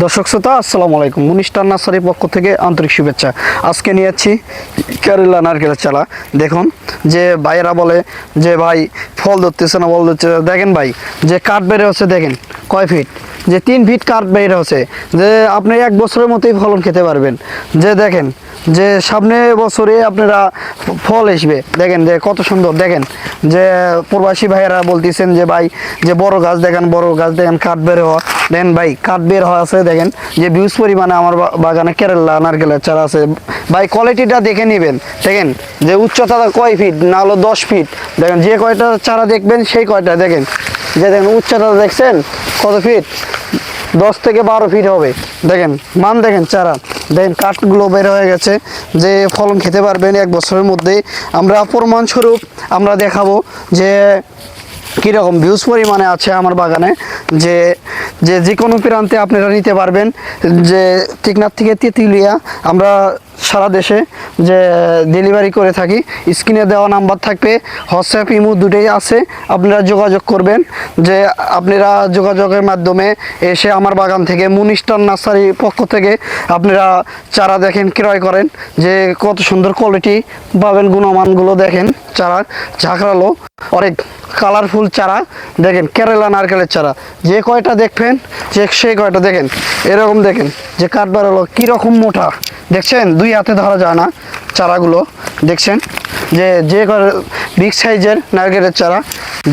দর্শক শ্রোতা, আসসালামু আলাইকুম। মুনিস্টার নার্সারির পক্ষ থেকে আন্তরিক শুভেচ্ছা। আজকে নিয়ে যাচ্ছি কেরালা নারকেলের চালা দেখুন, যে ভাইয়েরা বলে যে, ভাই, ফল ধরতেছে না, বল ধরতেছে দেখেন ভাই, যে কাঠ বেড়ে হচ্ছে, দেখেন, কয় ফিট? যে তিন ফিট কাঠ বেড়ে হচ্ছে। যে আপনি এক বছরের মতোই ফলন খেতে পারবেন। যে দেখেন যে সামনে বছরে আপনারা ফল আসবে। দেখেন যে কত সুন্দর, দেখেন যে প্রবাসী ভাইয়েরা বলতেছেন যে, ভাই, যে বড় গাছ দেখেন, বড় গাছ দেখেন, কাঠ বের হওয়া। দেখেন ভাই, কাঠ বের হওয়া আছে, দেখেন যে বিউজ পরিমাণে আমার বাগানে কেরালা, নারকেলের চারা আছে। ভাই কোয়ালিটিটা দেখে নেবেন। দেখেন যে উচ্চতা কয় ফিট না হলো দশ ফিট দেখেন যে কয়টা চারা দেখবেন, সেই কয়টা, দেখেন। যে দেখেন উচ্চতা দেখছেন, কত ফিট দশ থেকে বারো ফিট হবে। দেখেন, মান দেখেন চারা। দেখেন কাঠগুলো বের হয়ে গেছে, যে ফলন খেতে পারবেন এক বছরের মধ্যে আমরা প্রমাণস্বরূপ আমরা দেখাবো যে কীরকম ভিউজ পরিমাণে আছে আমার বাগানে, যে যে যে কোনো প্রান্তে আপনারা নিতে পারবেন, যে টিকনাথ থেকে তেঁতুলিয়া আমরা সারা দেশে যে ডেলিভারি করে থাকি, স্ক্রিনে দেওয়া নাম্বার থাকবে হোয়াটসঅ্যাপ ইমো দুটোই আছে, আপনারা যোগাযোগ করবেন, যে আপনারা যোগাযোগের মাধ্যমে এসে আমার বাগান থেকে মুনিস্টার নার্সারি পক্ষ থেকে আপনারা চারা দেখেন, ক্রয় করেন, যে কত সুন্দর কোয়ালিটি পাবেন, গুণমানগুলো দেখেন চারা, ঝাঁকড়ালো, অনেক কালারফুল চারা, দেখেন কেরালা নারকেলের চারা, যে কয়টা দেখবেন, যে সেই কয়টা দেখেন, এরকম দেখেন, যে কাঠবার হলো কীরকম মোটা। দেখছেন? দুই হাতে ধরা যায় না চারাগুলো। দেখছেন? যে যে বিগ সাইজের নারকেলের চারা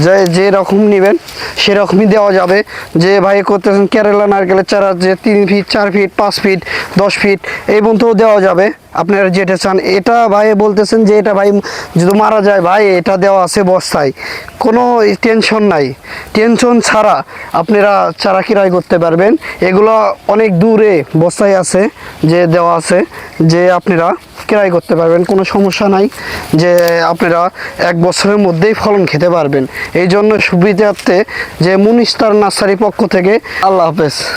যে যে রকম নেবেন, সেরকমই দেওয়া যাবে। যে ভাই করতেছেন কেরালা নারকেলের চারা, যে তিন ফিট চার ফিট পাঁচ ফিট দশ ফিট এই পর্যন্ত দেওয়া যাবে। আপনারা যেটা চান, এটা ভাই বলতেছেন যে এটা ভাই যদি মারা যায়, ভাই এটা দেওয়া আছে বস্তায়। কোনো টেনশন নাই। টেনশন ছাড়া আপনারা চারা কিরাই করতে পারবেন। এগুলো অনেক দূরে বস্তায় আছে, যে দেওয়া আছে, যে আপনারা ক্রয় করতে পারবেন, কোনো সমস্যা নাই যে আপনারা এক বছরের মধ্যেই ফলন খেতে পারবেন। এই জন্য সুবিধার্থে যে মুনিস্তার নার্সারি পক্ষ থেকে আল্লাহ হাফেজ।